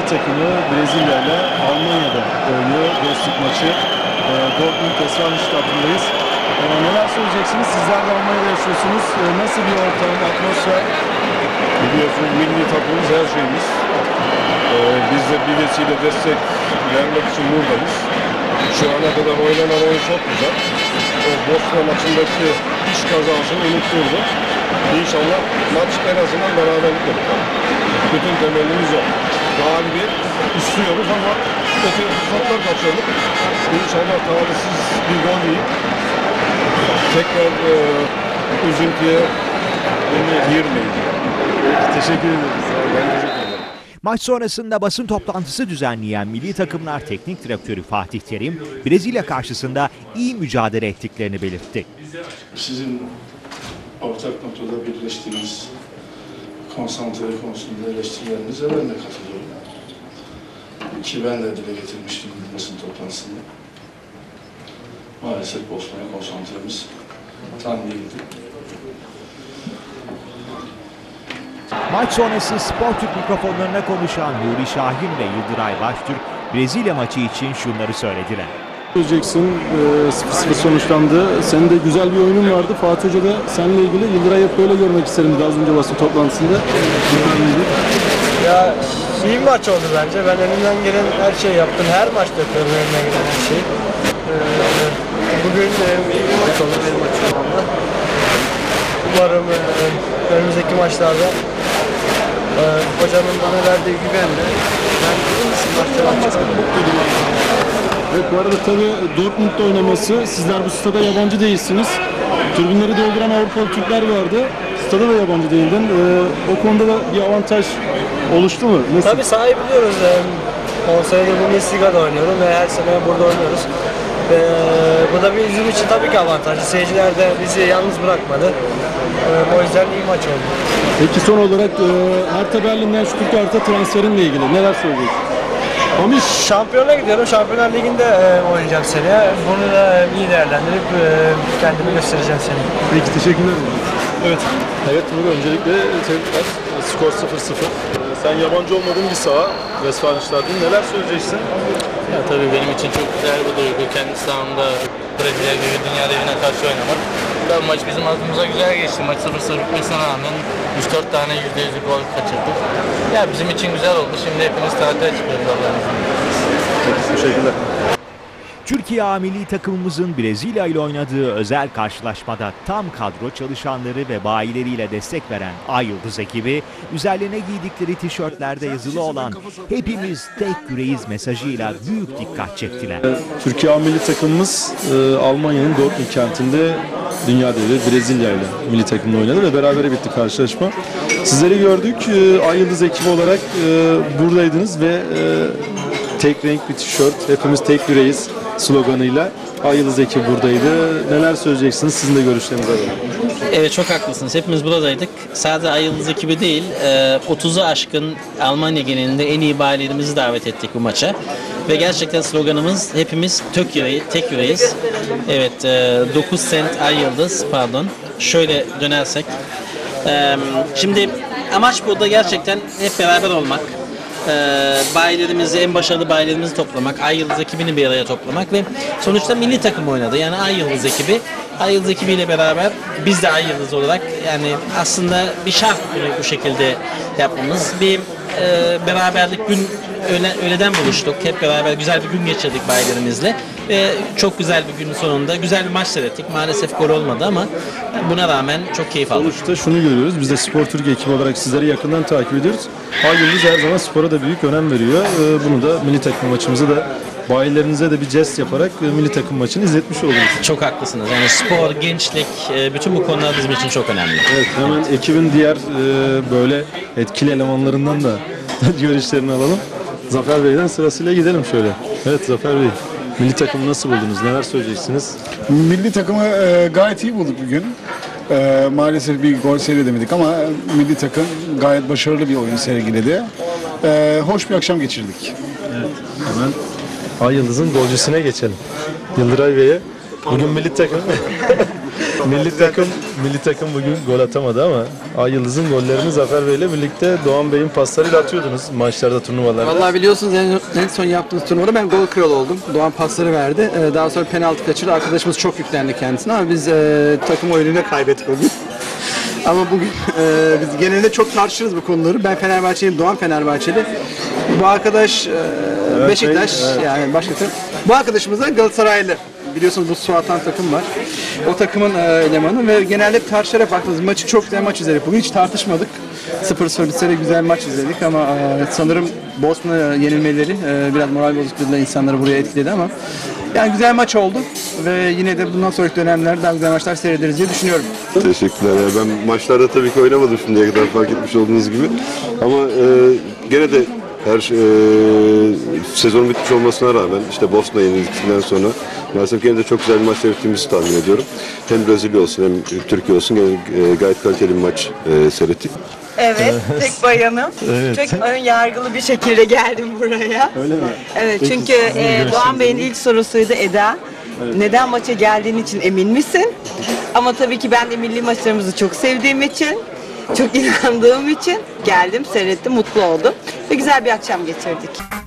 milli takımı Brezilya ile Almanya'da oynuyor dostluk maçı. E, Dortmund Westfalenstadt'ındayız. E, neler söyleyeceksiniz? Sizler de Almanya'da yaşıyorsunuz. E, nasıl bir ortam, atmosfer? Biliyorsunuz milli takımımız her şeyimiz. Ee, biz de bir vesile destek vermek için buradayız. Şu ana kadar oynanan oyun çok güzel. O Bosna maçındaki iş kazasını unutturdu. İnşallah maç en azından beraberlik olur. Bütün temelimiz o. Galibiyet istiyoruz ama öte fırsatlar kaçırdık. İnşallah talihsiz bir gol yiyip tekrar e, üzüntüye girmeyin. Teşekkür ederiz. Ben teşekkür ederim. Maç sonrasında basın toplantısı düzenleyen milli takımlar teknik direktörü Fatih Terim, Brezilya karşısında iyi mücadele ettiklerini belirtti. sizin ortak noktada birleştiğiniz konsantre konusunda eleştirilerinize ben de katılıyorum. Ki ben de dile getirmiştim basın toplantısında. Maalesef Bosna'ya konsantremiz tam değildi. Maç sonrası Spor Türk mikrofonlarına konuşan Nuri Şahin ve Yıldıray Baştürk, Brezilya maçı için şunları söylediler. Söyleyeceksin. E, 0-0 sonuçlandı. Senin de güzel bir oyunun vardı. Fatih Hoca da seninle ilgili Yıldıray'ı hep böyle görmek isterim dedi az önce basın toplantısında. Ya iyi maç oldu bence. Ben elimden gelen her şeyi yaptım. Her maçta yapıyorum elimden gelen her şeyi. Ee, bugün e, iyi bir maç oldu benim açımdan. Umarım e, önümüzdeki maçlarda e, hocanın bana verdiği güvenle ben maçlara çıkarım. Evet bu arada tabii Dortmund'da oynaması. Sizler bu stada yabancı değilsiniz. Tribünleri dolduran Avrupalı Türkler vardı. Stada da yabancı değildin. E, o konuda da bir avantaj oluştu mu? Nasıl? Tabii sahayı biliyoruz. Ee, 10 senedir Bundesliga'da oynuyorum ve her sene burada oynuyoruz. Ee, bu da bir bizim için tabii ki avantajlı. Seyirciler de bizi yalnız bırakmadı. Ee, o yüzden iyi maç oldu. Peki son olarak e, Hertha Berlin'den Stuttgart'a transferinle ilgili neler söyleyeceksin? Ama şampiyona gidiyorum. Şampiyonlar Ligi'nde e, oynayacağım seneye. Bunu da iyi değerlendirip e, kendimi göstereceğim seneye. Peki teşekkürler. Evet. Evet Nuri öncelikle tebrikler. Skor 0-0. Ee, Sen yabancı olmadığın bir saha Westfalenstadt'ın. Neler söyleyeceksin? Ya tabii benim için çok güzel bir duygu. Kendi sahamda Brezilya gibi dünya devine karşı oynamak. Tabii maç bizim adımıza güzel geçti. Maç 0-0 bitmesine rağmen 3-4 tane %100'lük gol kaçırdık. Ya bizim için güzel oldu. Şimdi hepimiz tatile çıkıyoruz Allah'ın izniyle. Teşekkürler. Türkiye A milli takımımızın Brezilya ile oynadığı özel karşılaşmada tam kadro çalışanları ve bayileriyle destek veren Ay Yıldız ekibi, üzerlerine giydikleri tişörtlerde yazılı olan "Hepimiz tek yüreğiz" mesajıyla büyük dikkat çektiler. Türkiye A milli takımımız e, Almanya'nın Dortmund kentinde dünya devi Brezilya ile milli takımla oynadı ve berabere bitti karşılaşma. Sizleri gördük. E, Ay Yıldız ekibi olarak e, buradaydınız ve e, tek renk bir tişört, hepimiz tek yüreğiz sloganıyla Ay Yıldız ekibi buradaydı. Neler söyleyeceksiniz? Sizin de görüşlerinizi alalım. Evet çok haklısınız. Hepimiz buradaydık. Sadece Ay Yıldız ekibi değil, e, 30'u aşkın Almanya genelinde en iyi bayilerimizi davet ettik bu maça. Ve gerçekten sloganımız hepimiz tök yüreği, tek yüreğiz. Evet, e, 9 sent Ay Yıldız, pardon. Şöyle dönersek. E, Şimdi amaç burada gerçekten hep beraber olmak. E, bayilerimizi, en başarılı bayilerimizi toplamak, Ay Yıldız ekibini bir araya toplamak ve sonuçta milli takım oynadı. Yani Ay Yıldız ekibi Ay Yıldız ekibiyle beraber biz de Ay Yıldız olarak yani aslında bir şart bu şekilde yapmamız. Bir e, beraberlik gün öğle, öğleden buluştuk. Hep beraber güzel bir gün geçirdik bayilerimizle. Ve çok güzel bir günün sonunda güzel bir maç seyrettik. Maalesef gol olmadı ama buna rağmen çok keyif aldık. Sonuçta şunu görüyoruz. Biz de Spor Türkiye ekibi olarak sizleri yakından takip ediyoruz. Ay Yıldız her zaman spora da büyük önem veriyor. Ee, Bunu da milli takım maçımızı da bayilerinize de bir jest yaparak e, milli takım maçını izletmiş oldunuz. Çok haklısınız. Yani spor, gençlik, e, bütün bu konular bizim için çok önemli. Evet hemen ekibin diğer e, böyle etkili elemanlarından da görüşlerini alalım. Zafer Bey'den sırasıyla gidelim şöyle. Evet Zafer Bey, milli takımı nasıl buldunuz? Neler söyleyeceksiniz? Milli takımı e, gayet iyi bulduk bugün. E, maalesef bir gol seyredemedik ama milli takım gayet başarılı bir oyun sergiledi. E, hoş bir akşam geçirdik. Hemen Ay Yıldız'ın golcüsüne geçelim. Yıldıray Bey'e. Bugün milli takım Milli takım milli takım bugün gol atamadı ama Ay Yıldız'ın gollerini Zafer Bey ile birlikte Doğan Bey'in paslarıyla atıyordunuz maçlarda, turnuvalarda. Vallahi biliyorsunuz en, en son yaptığımız turnuvada ben gol kralı oldum. Doğan pasları verdi. Ee, Daha sonra penaltı kaçırdı. Arkadaşımız çok yüklendi kendisine ama biz e, takım oyununda kaybettik o gün. ama bugün e, biz genelde çok tartışırız bu konuları. Ben Fenerbahçeliyim, Doğan Fenerbahçeli. Bu arkadaş e, Beşiktaş yani başka takım. Bu arkadaşımız da Galatasaraylı. Biliyorsunuz bu su atan takım var. O takımın e, elemanı ve genelde tartışarak baktığımız maçı çok güzel maç izledik. Bugün hiç tartışmadık. 0-0 bitse de güzel maç izledik ama e, sanırım Bosna yenilmeleri e, biraz moral bozukluğuyla insanları buraya etkiledi ama yani güzel maç oldu ve yine de bundan sonraki dönemlerde daha güzel maçlar seyrederiz diye düşünüyorum. Teşekkürler. Ben maçlarda tabii ki oynamadım şimdiye kadar fark etmiş olduğunuz gibi. Ama e, gene de her e, sezon bitmiş olmasına rağmen işte Bosna yenildikten sonra maalesef gene de çok güzel bir maç seyrettiğimizi tahmin ediyorum. Hem Brezilya olsun hem Türkiye olsun gene e, gayet kaliteli bir maç e, seyrettik. Evet, tek bayanım. Çok ön yargılı bir şekilde geldim buraya. Öyle mi? Evet, çünkü e, Doğan Bey'in ilk sorusuydu Eda. Neden maça geldiğin için emin misin? Ama tabii ki ben de milli maçlarımızı çok sevdiğim için, çok inandığım için geldim, seyrettim, mutlu oldum. Ve güzel bir akşam geçirdik.